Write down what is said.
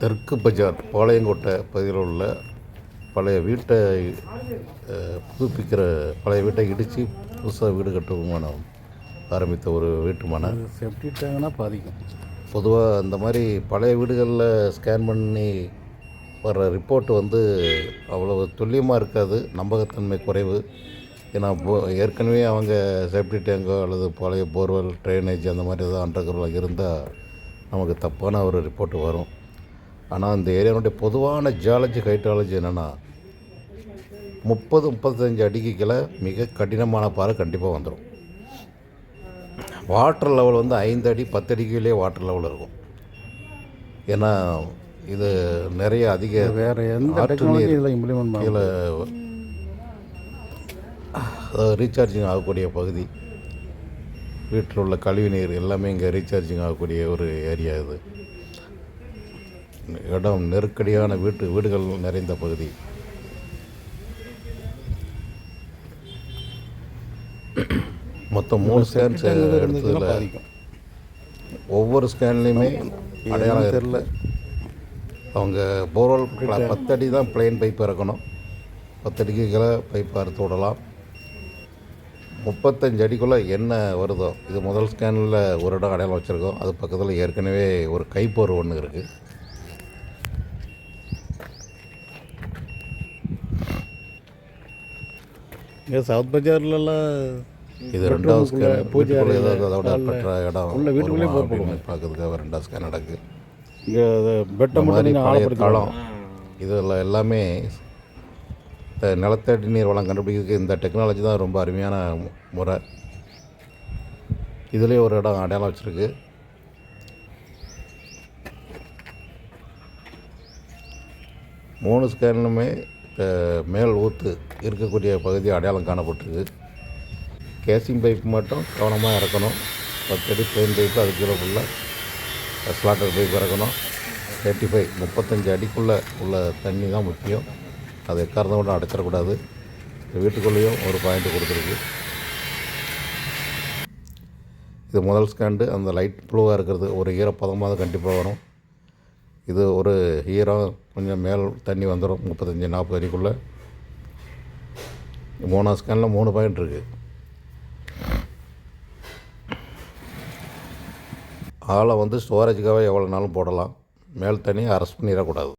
தெற்கு பஜார் பாளையங்கோட்டை பகுதியில் உள்ள பழைய வீட்டை புதுப்பிக்கிற பழைய வீட்டை இடித்து புதுசாக வீடு கட்டுமான ஆரம்பித்த ஒரு வீட்டு மனை செப்டி டேங்க்னா பாதிக்கும். பொதுவாக இந்த மாதிரி பழைய வீடுகளில் ஸ்கேன் பண்ணி வர்ற ரிப்போர்ட் வந்து அவ்வளவு துல்லியமாக இருக்காது. நம்பகத்தன்மை குறைவு. ஏன்னா ஏற்கனவே அவங்க சேஃப்டி டேங்கோ அல்லது பழைய போர்வெல் ட்ரைனேஜ் அந்த மாதிரி ஏதாவது அண்டர்கிரவுண்டில் இருந்தால் நமக்கு தப்பான ஒரு ரிப்போர்ட் வரும். ஆனால் இந்த ஏரியாவுடைய பொதுவான ஜியாலஜி ஹைட்ராலஜி என்னென்னா முப்பது முப்பத்தஞ்சு அடிக்கு கீழே மிக கடினமான பாறை கண்டிப்பாக வந்துடும் வாட்டர் லெவல் வந்து ஐந்து அடி பத்து அடிக்குள்ளே வாட்டர் லெவல் இருக்கும். ஏன்னா இது நிறைய அதிக வேறு எந்த கீழே ரீசார்ஜிங் ஆகக்கூடிய பகுதி வீட்டில் உள்ள கழிவு நீர் எல்லாமே இங்கே ரீசார்ஜிங் ஆகக்கூடிய ஒரு ஏரியா இது. இடம் நெருக்கடியான வீட்டு வீடுகள் நிறைந்த பகுதி. மொத்தம் மூணு ஸ்கேன்ஸ் எடுத்ததில் ஒவ்வொரு ஸ்கேன்லேயுமே அடையாளம் தெரில அவங்க போர்வெல் பத்தடி தான் பிளெயின் பைப் இறக்கணும். பத்தடிக்கு கீழே பைப் அறுத்து விடலாம். முப்பத்தஞ்சு அடிக்குள்ளே என்ன வருதோ இது முதல் ஸ்கேனில் ஒரு இடம் அடையாளம் வச்சுருக்கோம். அது பக்கத்தில் ஏற்கனவே ஒரு கைப்போர் ஒன்று இருக்குது இங்கே சவுத் பஜார்லலாம் இது ரெண்டாவது ஸ்கேன் பூஜை ஏதாவது அதோட பெற்ற இடம் உள்ள வீட்டுக்குள்ளே அப்படின்னு பார்க்கறதுக்காக ரெண்டாவது ஸ்கேன் நடக்கு. இங்கே பெட்டை மாதிரி பழைய தளம் இதில் எல்லாமே இந்த நிலத்தடி நீர் வளம் கண்டுபிடிக்கிறதுக்கு இந்த டெக்னாலஜி தான் ரொம்ப அருமையான முறை. இதுலேயே ஒரு இடம் அடையாளம் வச்சுருக்கு. மூணு ஸ்கேன்லுமே மேல் ஊத்து இருக்கக்கூடிய பகுதி அடையாளம் காணப்பட்டிருக்கு. கேசிங் பைப் மட்டும் கவனமாக இறக்கணும். பத்தடி பிளெயின் பைப்பு அது கீழே ஃபுல்லாக ஸ்லாட்டர் பைப் இறக்கணும். தேர்ட்டி ஃபைவ் முப்பத்தஞ்சு அடிக்குள்ளே உள்ள தண்ணி தான் முக்கியம். அதை எக்காரணம் கூட அடைச்சிடக்கூடாது வீட்டுக்குள்ளேயும் ஒரு பாயிண்ட் கொடுத்துருக்கு. இது முதல் ஸ்கேண்டு அந்த லைட் ப்ளூவாக இருக்கிறது ஒரு ஈரப்பதமாக கண்டிப்பாக வரும். இது ஒரு ஈரம் கொஞ்சம் மேல் தண்ணி வந்துடும் முப்பத்தஞ்சு நாற்பது அடிக்குள்ளே. மூணாவது ஸ்கேனில் மூணு பாயிண்ட் இருக்குது ஆளை வந்து ஸ்டோரேஜுக்காக எவ்வளோ நாளும் போடலாம். மேல் தண்ணியை அரெஸ்ட் பண்ணிடக்கூடாது.